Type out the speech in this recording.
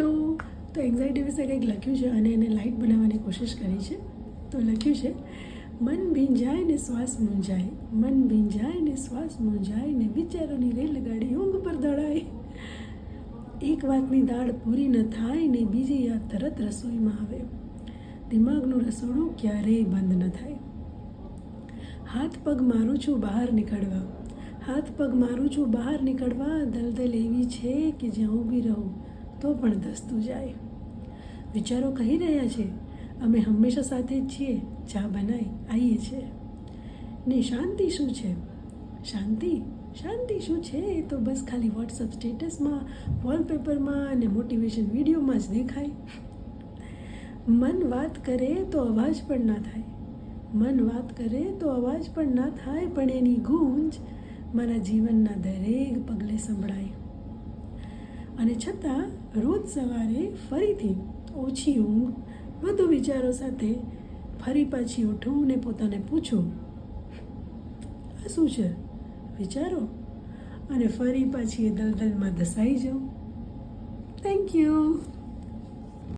Hello. તો anxiety વિશે કંઈક લખ્યું છે અને એને લાઇટ બનાવવાની કોશિશ કરી છે. તો લખ્યું છે, મન ભીંજાય ને શ્વાસ મૂંઝાય. મન ભીંજાય ને શ્વાસ મૂંઝાય ને વિચારોની રેલગાડી ઊંઘ પર દળાય એક વાતની દાળ પૂરી ન થાય ને બીજી યાદ તરત રસોઈમાં આવે. દિમાગનું રસોડું ક્યારેય બંધ ન થાય. હાથ પગ મારું છું બહાર નીકળવા. હાથ પગ મારું છું બહાર નીકળવા. દલદલ એવી છે કે જ્યાં ઊભી રહું. તો પણ ધસતું જાય. વિચારો કહી રહ્યા છે, અમે હંમેશા સાથે જ છીએ, ચા બનાવી આવીએ છીએ. ને શાંતિ શું છે? શાંતિ? શાંતિ શું છે? એ તો બસ ખાલી વોટ્સઅપ સ્ટેટસમાં વોલપેપરમાં અને મોટિવેશન વિડીયોમાં જ દેખાય. મન વાત કરે તો અવાજ પણ ના થાય. મન વાત કરે તો અવાજ પણ ના થાય, પણ એની ગૂંજ મારા જીવનના દરેક પગલે સંભળાય. અને છતાં રોજ સવારે ફરીથી ઓછી ઊંઘ, વધુ વિચારો સાથે ફરી પાછી ઉઠું ને પોતાને પૂછું, આ શું છે? વિચારો? અને ફરી પાછી એ દલદલમાં ધસાઈ જાઉં થેન્ક યુ